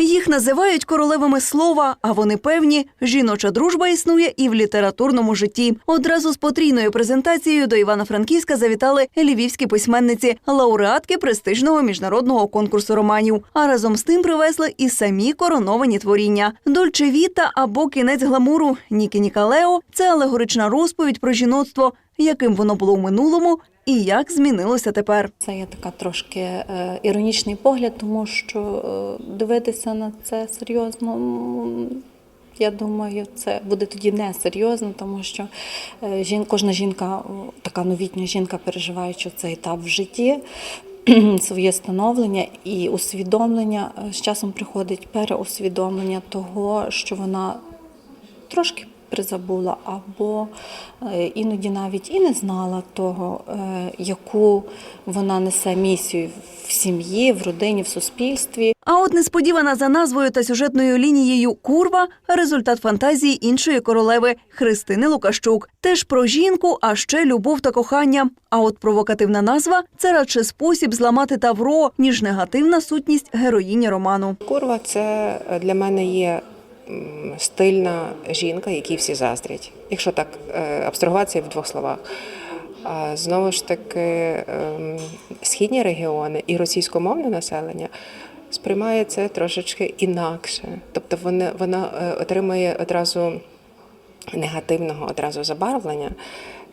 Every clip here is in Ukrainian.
Їх називають королевами слова, а вони певні, жіноча дружба існує і в літературному житті. Одразу з потрійною презентацією до Івано-Франківська завітали львівські письменниці, лауреатки престижного міжнародного конкурсу романів. А разом з тим привезли і самі короновані творіння. Дольче Віта або кінець гламуру Нікі Нікалео це алегорична розповідь про жіноцтво, яким воно було в минулому і як змінилося тепер. Це є така трошки е, іронічний погляд, тому що е, дивитися на це серйозно. Я думаю, це буде тоді несерйозно, тому що е, жін, кожна жінка, така новітня жінка, переживаючи цей етап в житті, своє становлення і усвідомлення з часом приходить переусвідомлення того, що вона трошки призабула, або е, іноді навіть і не знала того, е, яку вона несе місію в сім'ї, в родині, в суспільстві. А от несподівана за назвою та сюжетною лінією Курва результат фантазії іншої королеви Христини Лукащук. Теж про жінку, а ще любов та кохання. А от провокативна назва це радше спосіб зламати Тавро, ніж негативна сутність героїні роману. Курва це для мене є стильна жінка, якій всі заздрять. Якщо так е, абстрагуватися в двох словах. А знову ж таки, ем, східні регіони і російськомовне населення сприймає це трошечки інакше. Тобто вона, вона е, отримує одразу негативного одразу забарвлення.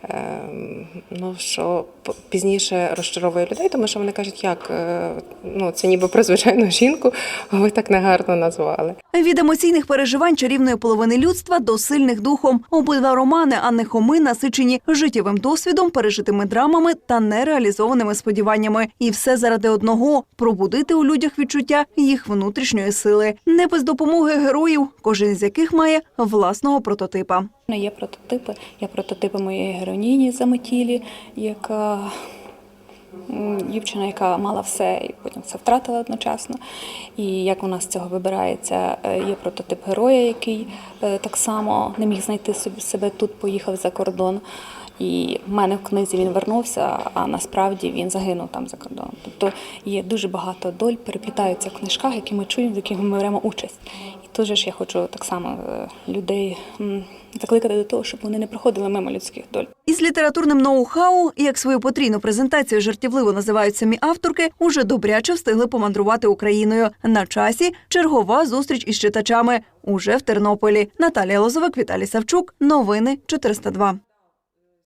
Ем, Ну, що пізніше розчаровує людей, тому що вони кажуть, як е, ну, це ніби про звичайну жінку, а ви так негарно назвали. Від емоційних переживань чарівної половини людства до сильних духом. Обидва романи Анни Хоми насичені життєвим досвідом, пережитими драмами та нереалізованими сподіваннями. І все заради одного пробудити у людях відчуття їх внутрішньої сили. Не без допомоги героїв, кожен з яких має власного прототипа. Є прототипи. Є прототипи моєї героїні Заметілі, яка дівчина, яка мала все і потім все втратила одночасно. І як вона з цього вибирається, Е, є прототип героя, який е, так само не міг знайти себе тут, поїхав за кордон. І в мене в книзі він вернувся, а насправді він загинув там за кордоном. Тобто є дуже багато доль, переплітаються в книжках, які ми чуємо, в яких ми беремо участь. І тут ж я хочу так само е, людей закликати до того, щоб вони не проходили мимо людських доль. Із літературним ноу-хау, як свою потрійну презентацію жартівливо називають самі авторки, уже добряче встигли помандрувати Україною. На часі чергова зустріч із читачами уже в Тернополі. Наталія Лозовик, Віталій Савчук. Новини 402.